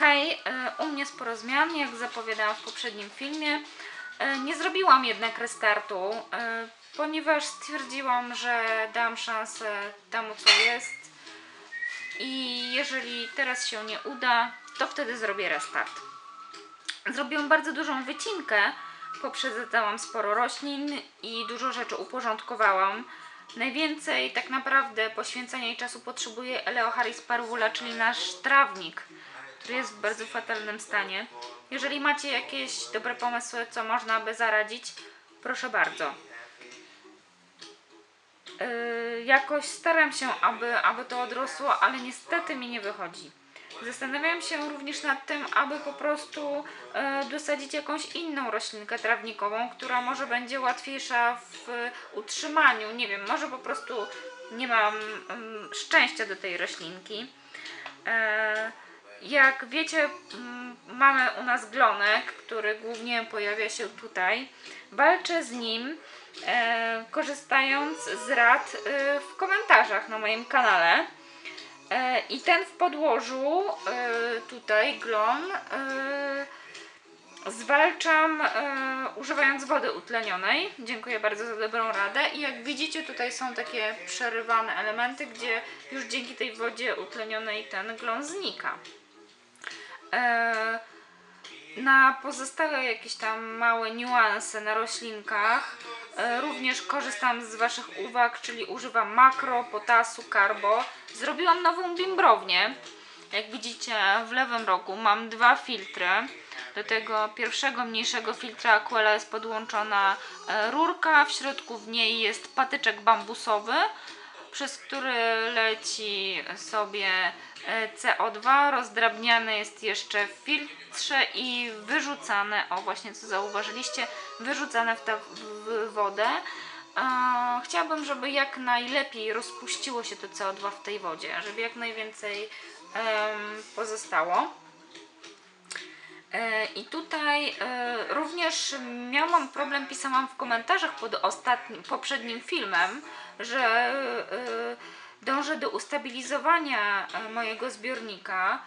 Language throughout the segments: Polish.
Hej, e, u mnie sporo zmian, jak zapowiadałam w poprzednim filmie. E, Nie zrobiłam jednak restartu, e, ponieważ stwierdziłam, że dam szansę temu, co jest. I jeżeli teraz się nie uda, to wtedy zrobię restart. Zrobiłam bardzo dużą wycinkę, poprzedzałam sporo roślin i dużo rzeczy uporządkowałam. Najwięcej tak naprawdę poświęcenia i czasu potrzebuje Eleocharis parvula, czyli nasz trawnik, który jest w bardzo fatalnym stanie. Jeżeli macie jakieś dobre pomysły, co można by zaradzić, proszę bardzo. Yy, jakoś staram się, aby, aby to odrosło, ale niestety mi nie wychodzi. Zastanawiam się również nad tym, aby po prostu e, dosadzić jakąś inną roślinkę trawnikową, która może będzie łatwiejsza w utrzymaniu. Nie wiem, może po prostu nie mam mm, szczęścia do tej roślinki. E, jak wiecie, mm, mamy u nas glonek, który głównie pojawia się tutaj. Walczę z nim, e, korzystając z rad e, w komentarzach na moim kanale. E, I ten w podłożu, e, tutaj glon, e, zwalczam e, używając wody utlenionej. Dziękuję bardzo za dobrą radę. I jak widzicie, tutaj są takie przerywane elementy, gdzie już dzięki tej wodzie utlenionej ten glon znika. E, na pozostałe jakieś tam małe niuanse na roślinkach e, również korzystam z Waszych uwag, czyli używam makro, potasu, karbo. Zrobiłam nową bimbrownię. Jak widzicie w lewym rogu mam dwa filtry. Do tego pierwszego mniejszego filtra Aquela jest podłączona e, rurka, w środku w niej jest patyczek bambusowy, przez który leci sobie e, CO2, rozdrabniane jest jeszcze w filtrze i wyrzucane, o właśnie co zauważyliście, wyrzucane w tę w wodę. E, Chciałabym, żeby jak najlepiej rozpuściło się to CO2 w tej wodzie, żeby jak najwięcej pozostało. E, I tutaj e, również miałam problem, pisałam w komentarzach pod ostatnim, poprzednim filmem, że e, dążę do ustabilizowania mojego zbiornika,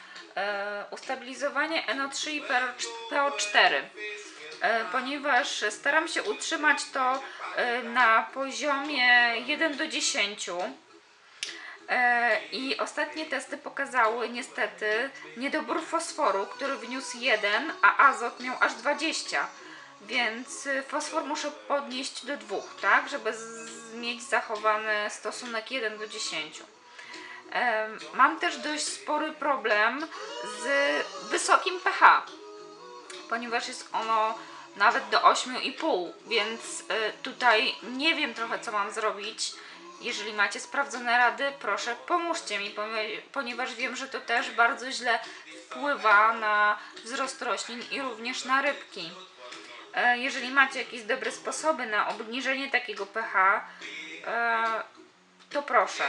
ustabilizowania NO3 i PO4, e, ponieważ staram się utrzymać to na poziomie 1 do 10. E, I ostatnie testy pokazały niestety niedobór fosforu, który wyniósł 1, a azot miał aż 20. Więc y, fosfor muszę podnieść do 2, tak? Żeby mieć zachowany stosunek 1 do 10. Em, Mam też dość spory problem z wysokim pH, ponieważ jest ono nawet do 8,5, więc y, tutaj nie wiem trochę co mam zrobić. Jeżeli macie sprawdzone rady, proszę pomóżcie mi, ponie- ponieważ wiem, że to też bardzo źle wpływa na wzrost roślin i również na rybki. E, Jeżeli macie jakieś dobre sposoby na obniżenie takiego pH, e, to proszę.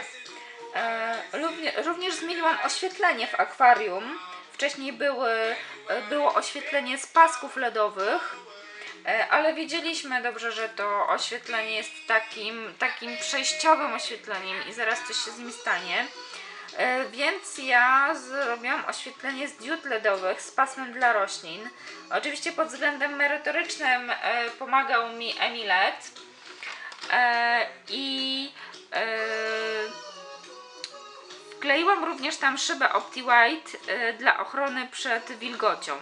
E, Równie, również zmieniłam oświetlenie w akwarium. Wcześniej były, było oświetlenie z pasków LEDowych, ale wiedzieliśmy dobrze, że to oświetlenie jest takim, takim przejściowym oświetleniem i zaraz coś się z nim stanie. E, Więc ja zrobiłam oświetlenie z diod LEDowych z pasmem dla roślin. Oczywiście pod względem merytorycznym e, pomagał mi Emilet e, i e, wkleiłam również tam szybę OptiWhite e, dla ochrony przed wilgocią.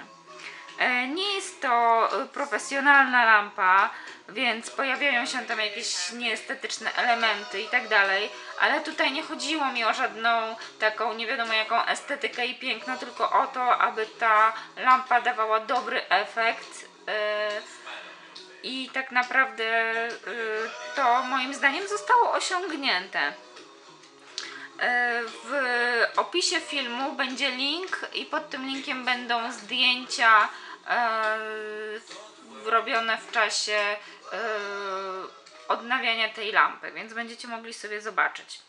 E, Nie jest to e, profesjonalna lampa, więc pojawiają się tam jakieś nieestetyczne elementy i tak dalej, ale tutaj nie chodziło mi o żadną taką nie wiadomo jaką estetykę i piękno, tylko o to, aby ta lampa dawała dobry efekt. e, I tak naprawdę to moim zdaniem zostało osiągnięte. E, W opisie filmu będzie link i pod tym linkiem będą zdjęcia e, robione w czasie e, odnawiania tej lampy, więc będziecie mogli sobie zobaczyć.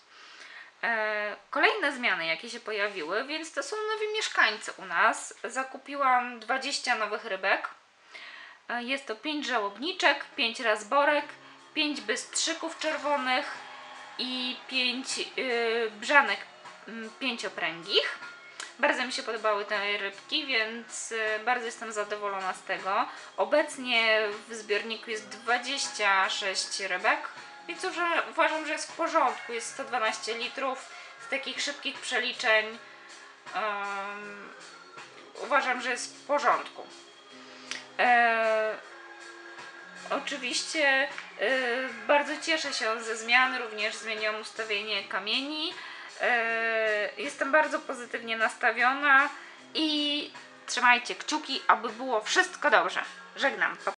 Kolejne zmiany, jakie się pojawiły, więc to są nowi mieszkańcy u nas. Zakupiłam 20 nowych rybek. Jest to 5 żałobniczek, 5 razborek, 5 bystrzyków czerwonych i 5 yy, brzanek mm, pięciopręgich. Bardzo mi się podobały te rybki, więc e, bardzo jestem zadowolona z tego. Obecnie w zbiorniku jest 26 rybek, więc już uważam, że jest w porządku. Jest 112 litrów z takich szybkich przeliczeń. em, uważam, że jest w porządku. E, oczywiście e, bardzo cieszę się ze zmian, również zmieniłam ustawienie kamieni. E, jestem bardzo pozytywnie nastawiona i trzymajcie kciuki, aby było wszystko dobrze. Żegnam.